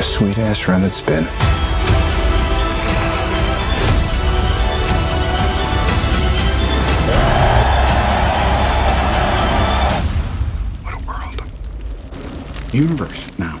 a sweet ass run it's been. What a world. Universe now.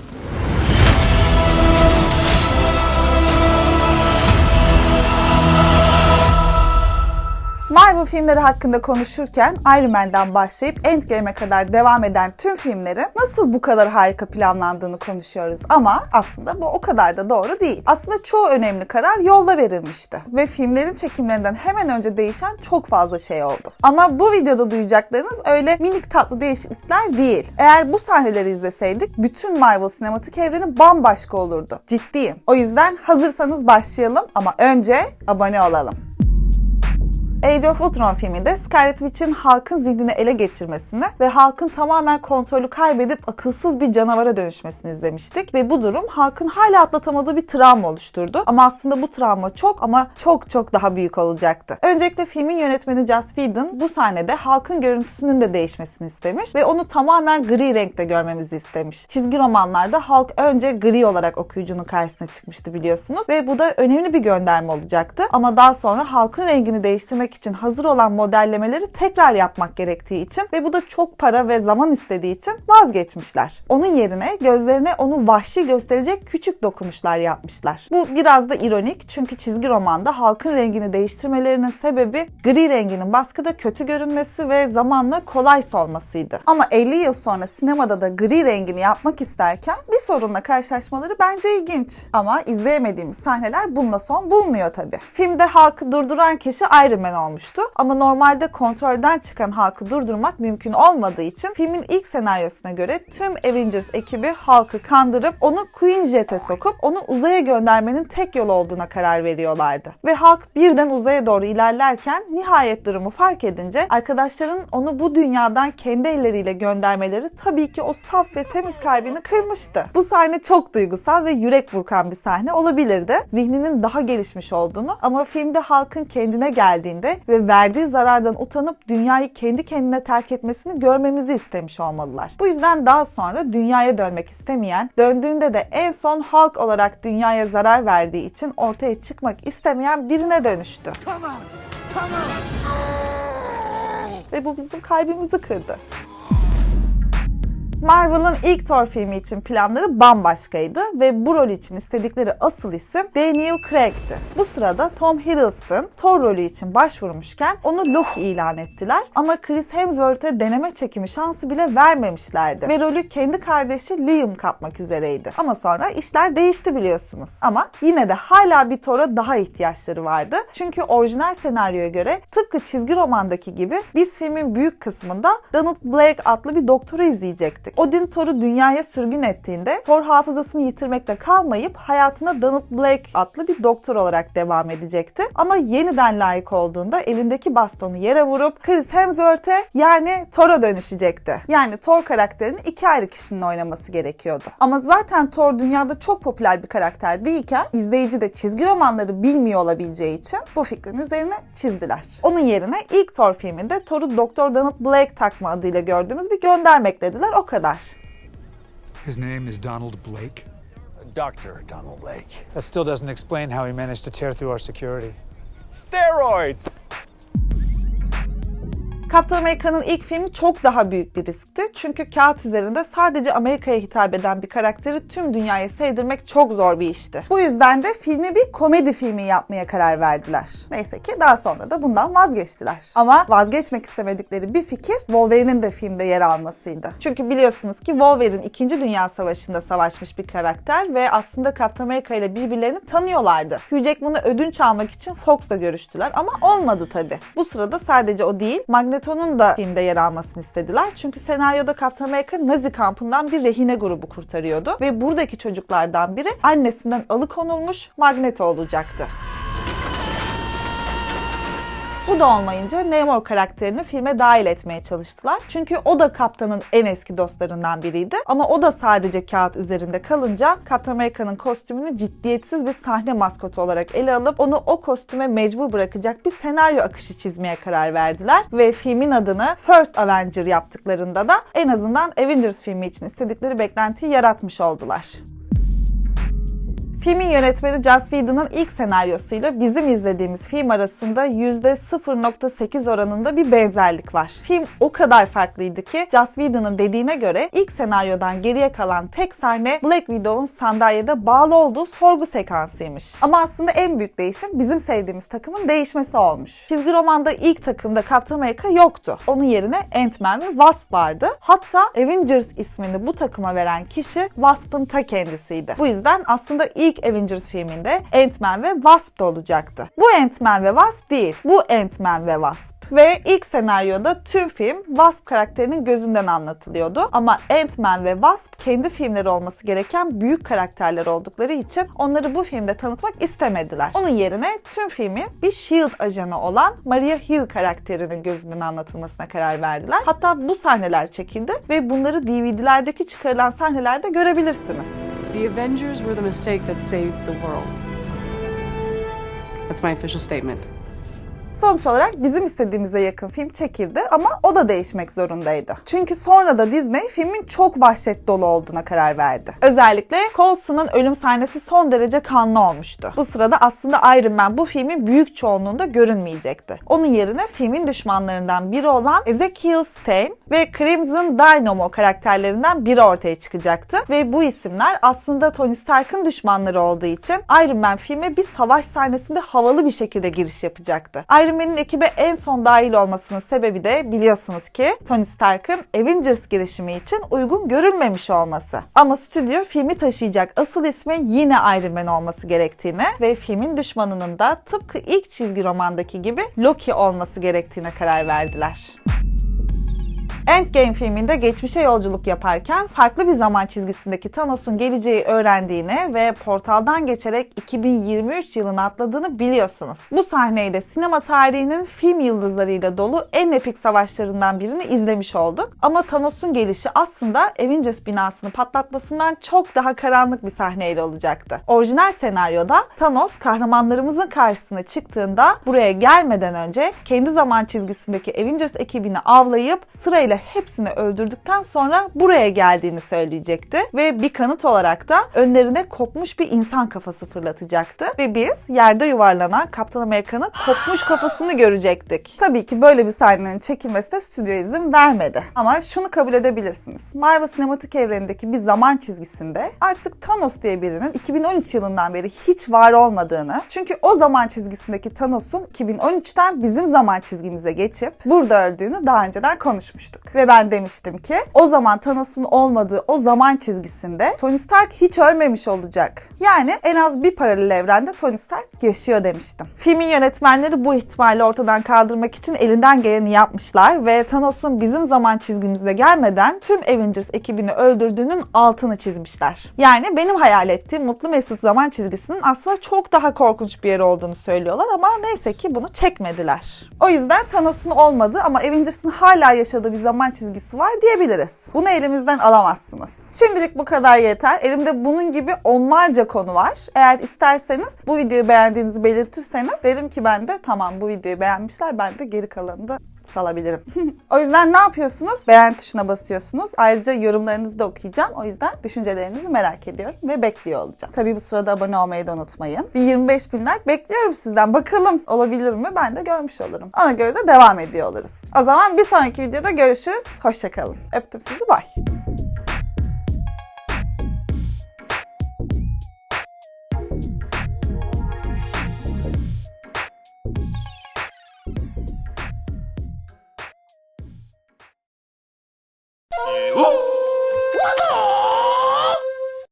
Marvel filmleri hakkında konuşurken Iron Man'den başlayıp Endgame'e kadar devam eden tüm filmlerin nasıl bu kadar harika planlandığını konuşuyoruz. Ama aslında bu o kadar da doğru değil. Aslında çoğu önemli karar yolda verilmişti. Ve filmlerin çekimlerinden hemen önce değişen çok fazla şey oldu. Ama bu videoda duyacaklarınız öyle minik tatlı değişiklikler değil. Eğer bu sahneleri izleseydik bütün Marvel sinematik evreni bambaşka olurdu. Ciddiyim. O yüzden hazırsanız başlayalım ama önce abone olalım. Age of Ultron filminde Scarlet Witch'in halkın zihnini ele geçirmesini ve halkın tamamen kontrolü kaybedip akılsız bir canavara dönüşmesini izlemiştik. Ve bu durum halkın hala atlatamadığı bir travma oluşturdu. Ama aslında bu travma çok ama çok çok daha büyük olacaktı. Öncelikle filmin yönetmeni Joss Whedon bu sahnede halkın görüntüsünün de değişmesini istemiş ve onu tamamen gri renkte görmemizi istemiş. Çizgi romanlarda halk önce gri olarak okuyucunun karşısına çıkmıştı biliyorsunuz ve bu da önemli bir gönderme olacaktı. Ama daha sonra halkın rengini değiştirmek için hazır olan modellemeleri tekrar yapmak gerektiği için ve bu da çok para ve zaman istediği için vazgeçmişler. Onun yerine gözlerine onu vahşi gösterecek küçük dokunuşlar yapmışlar. Bu biraz da ironik çünkü çizgi romanda halkın rengini değiştirmelerinin sebebi gri renginin baskıda kötü görünmesi ve zamanla kolay solmasıydı. Ama 50 yıl sonra sinemada da gri rengini yapmak isterken bir sorunla karşılaşmaları bence ilginç. Ama izleyemediğimiz sahneler bununla son bulmuyor tabi. Filmde halkı durduran kişi Iron Man olmuştu. Ama normalde kontrolden çıkan halkı durdurmak mümkün olmadığı için filmin ilk senaryosuna göre tüm Avengers ekibi halkı kandırıp onu Queen Jet'e sokup onu uzaya göndermenin tek yolu olduğuna karar veriyorlardı. Ve halk birden uzaya doğru ilerlerken nihayet durumu fark edince arkadaşların onu bu dünyadan kendi elleriyle göndermeleri tabii ki o saf ve temiz kalbini kırmıştı. Bu sahne çok duygusal ve yürek burkan bir sahne olabilirdi. Zihninin daha gelişmiş olduğunu ama filmde halkın kendine geldiğinde ve verdiği zarardan utanıp dünyayı kendi kendine terk etmesini görmemizi istemiş olmalılar. Bu yüzden daha sonra dünyaya dönmek istemeyen, döndüğünde de en son halk olarak dünyaya zarar verdiği için ortaya çıkmak istemeyen birine dönüştü. Ve bu bizim kalbimizi kırdı. Marvel'ın ilk Thor filmi için planları bambaşkaydı ve bu rol için istedikleri asıl isim Daniel Craig'ti. Bu sırada Tom Hiddleston Thor rolü için başvurmuşken onu Loki ilan ettiler ama Chris Hemsworth'e deneme çekimi şansı bile vermemişlerdi ve rolü kendi kardeşi Liam kapmak üzereydi. Ama sonra işler değişti biliyorsunuz. Ama yine de hala bir Thor'a daha ihtiyaçları vardı. Çünkü orijinal senaryoya göre tıpkı çizgi romandaki gibi biz filmin büyük kısmında Donald Blake adlı bir doktoru izleyecektik. Odin Thor'u dünyaya sürgün ettiğinde Thor hafızasını yitirmekle kalmayıp hayatına Donald Blake adlı bir doktor olarak devam edecekti. Ama yeniden layık olduğunda elindeki bastonu yere vurup Chris Hemsworth'e yani Thor'a dönüşecekti. Yani Thor karakterinin iki ayrı kişinin oynaması gerekiyordu. Ama zaten Thor dünyada çok popüler bir karakter değilken izleyici de çizgi romanları bilmiyor olabileceği için bu fikrin üzerine çizdiler. Onun yerine ilk Thor filminde Thor'u Doktor Donald Blake takma adıyla gördüğümüz bir gönderme eklediler o kadar. His name is Donald Blake. Dr. Donald Blake. That still doesn't explain how he managed to tear through our security. Steroids! Kaptan Amerika'nın ilk filmi çok daha büyük bir riskti. Çünkü kağıt üzerinde sadece Amerika'ya hitap eden bir karakteri tüm dünyaya sevdirmek çok zor bir işti. Bu yüzden de filmi bir komedi filmi yapmaya karar verdiler. Neyse ki daha sonra da bundan vazgeçtiler. Ama vazgeçmek istemedikleri bir fikir Wolverine'in de filmde yer almasıydı. Çünkü biliyorsunuz ki Wolverine 2. Dünya Savaşı'nda savaşmış bir karakter ve aslında Kaptan Amerika ile birbirlerini tanıyorlardı. Hugh Jackman'ı ödünç almak için Fox'la görüştüler ama olmadı tabi. Bu sırada sadece o değil, Magneto'nun da filmde yer almasını istediler. Çünkü senaryoda Kaptan Amerika Nazi kampından bir rehine grubu kurtarıyordu ve buradaki çocuklardan biri annesinden alıkonulmuş Magneto olacaktı. Bu da olmayınca Namor karakterini filme dahil etmeye çalıştılar. Çünkü o da kaptanın en eski dostlarından biriydi. Ama o da sadece kağıt üzerinde kalınca Kaptan Amerika'nın kostümünü ciddiyetsiz bir sahne maskotu olarak ele alıp onu o kostüme mecbur bırakacak bir senaryo akışı çizmeye karar verdiler. Ve filmin adını First Avenger yaptıklarında da en azından Avengers filmi için istedikleri beklentiyi yaratmış oldular. Filmin yönetmeni Joss Whedon'ın ilk senaryosuyla bizim izlediğimiz film arasında %0.8 oranında bir benzerlik var. Film o kadar farklıydı ki Joss Whedon'ın dediğine göre ilk senaryodan geriye kalan tek sahne Black Widow'un sandalyede bağlı olduğu sorgu sekansıymış. Ama aslında en büyük değişim bizim sevdiğimiz takımın değişmesi olmuş. Çizgi romanda ilk takımda Captain America yoktu. Onun yerine Ant-Man ve Wasp vardı. Hatta Avengers ismini bu takıma veren kişi Wasp'ın ta kendisiydi. Bu yüzden aslında ilk Avengers filminde Ant-Man ve Wasp da olacaktı. Bu Ant-Man ve Wasp değil. Bu Ant-Man ve Wasp. Ve ilk senaryoda tüm film Wasp karakterinin gözünden anlatılıyordu. Ama Ant-Man ve Wasp kendi filmleri olması gereken büyük karakterler oldukları için onları bu filmde tanıtmak istemediler. Onun yerine tüm filmin bir S.H.I.E.L.D. ajanı olan Maria Hill karakterinin gözünden anlatılmasına karar verdiler. Hatta bu sahneler çekildi ve bunları DVD'lerdeki çıkarılan sahnelerde görebilirsiniz. The Avengers were the mistake that saved the world. That's my official statement. Sonuç olarak bizim istediğimize yakın film çekildi ama o da değişmek zorundaydı. Çünkü sonra da Disney filmin çok vahşet dolu olduğuna karar verdi. Özellikle Coulson'ın ölüm sahnesi son derece kanlı olmuştu. Bu sırada aslında Iron Man bu filmin büyük çoğunluğunda görünmeyecekti. Onun yerine filmin düşmanlarından biri olan Ezekiel Stane ve Crimson Dynamo karakterlerinden biri ortaya çıkacaktı. Ve bu isimler aslında Tony Stark'ın düşmanları olduğu için Iron Man filme bir savaş sahnesinde havalı bir şekilde giriş yapacaktı. Iron Man'in ekibe en son dahil olmasının sebebi de biliyorsunuz ki Tony Stark'ın Avengers girişimi için uygun görülmemiş olması. Ama stüdyo filmi taşıyacak asıl ismin yine Iron Man olması gerektiğine ve filmin düşmanının da tıpkı ilk çizgi romandaki gibi Loki olması gerektiğine karar verdiler. Endgame filminde geçmişe yolculuk yaparken farklı bir zaman çizgisindeki Thanos'un geleceği öğrendiğini ve portaldan geçerek 2023 yılına atladığını biliyorsunuz. Bu sahneyle sinema tarihinin film yıldızlarıyla dolu en epik savaşlarından birini izlemiş olduk. Ama Thanos'un gelişi aslında Avengers binasını patlatmasından çok daha karanlık bir sahneyle olacaktı. Orijinal senaryoda Thanos kahramanlarımızın karşısına çıktığında buraya gelmeden önce kendi zaman çizgisindeki Avengers ekibini avlayıp sırayla hepsini öldürdükten sonra buraya geldiğini söyleyecekti ve bir kanıt olarak da önlerine kopmuş bir insan kafası fırlatacaktı ve biz yerde yuvarlanan Kaptan Amerika'nın kopmuş kafasını görecektik. Tabii ki böyle bir sahnenin çekilmesine stüdyo izin vermedi. Ama şunu kabul edebilirsiniz. Marvel sinematik evrenindeki bir zaman çizgisinde artık Thanos diye birinin 2013 yılından beri hiç var olmadığını, çünkü o zaman çizgisindeki Thanos'un 2013'ten bizim zaman çizgimize geçip burada öldüğünü daha önceden konuşmuştuk. Ve ben demiştim ki o zaman Thanos'un olmadığı o zaman çizgisinde Tony Stark hiç ölmemiş olacak. Yani en az bir paralel evrende Tony Stark yaşıyor demiştim. Filmin yönetmenleri bu ihtimali ortadan kaldırmak için elinden geleni yapmışlar ve Thanos'un bizim zaman çizgimize gelmeden tüm Avengers ekibini öldürdüğünün altını çizmişler. Yani benim hayal ettiğim Mutlu Mesut zaman çizgisinin aslında çok daha korkunç bir yer olduğunu söylüyorlar ama neyse ki bunu çekmediler. O yüzden Thanos'un olmadığı ama Avengers'ın hala yaşadığı bir çizgisi var diyebiliriz. Bunu elimizden alamazsınız. Şimdilik bu kadar yeter. Elimde bunun gibi onlarca konu var. Eğer isterseniz bu videoyu beğendiğinizi belirtirseniz derim ki ben de tamam bu videoyu beğenmişler ben de geri kalanını da salabilirim. o yüzden ne yapıyorsunuz? Beğen tuşuna basıyorsunuz. Ayrıca yorumlarınızı da okuyacağım. O yüzden düşüncelerinizi merak ediyorum ve bekliyor olacağım. Tabii bu sırada abone olmayı da unutmayın. Bir 25 bin like bekliyorum sizden. Bakalım olabilir mi? Ben de görmüş olurum. Ona göre de devam ediyor oluruz. O zaman bir sonraki videoda görüşürüz. Hoşçakalın. Öptüm sizi. Bye.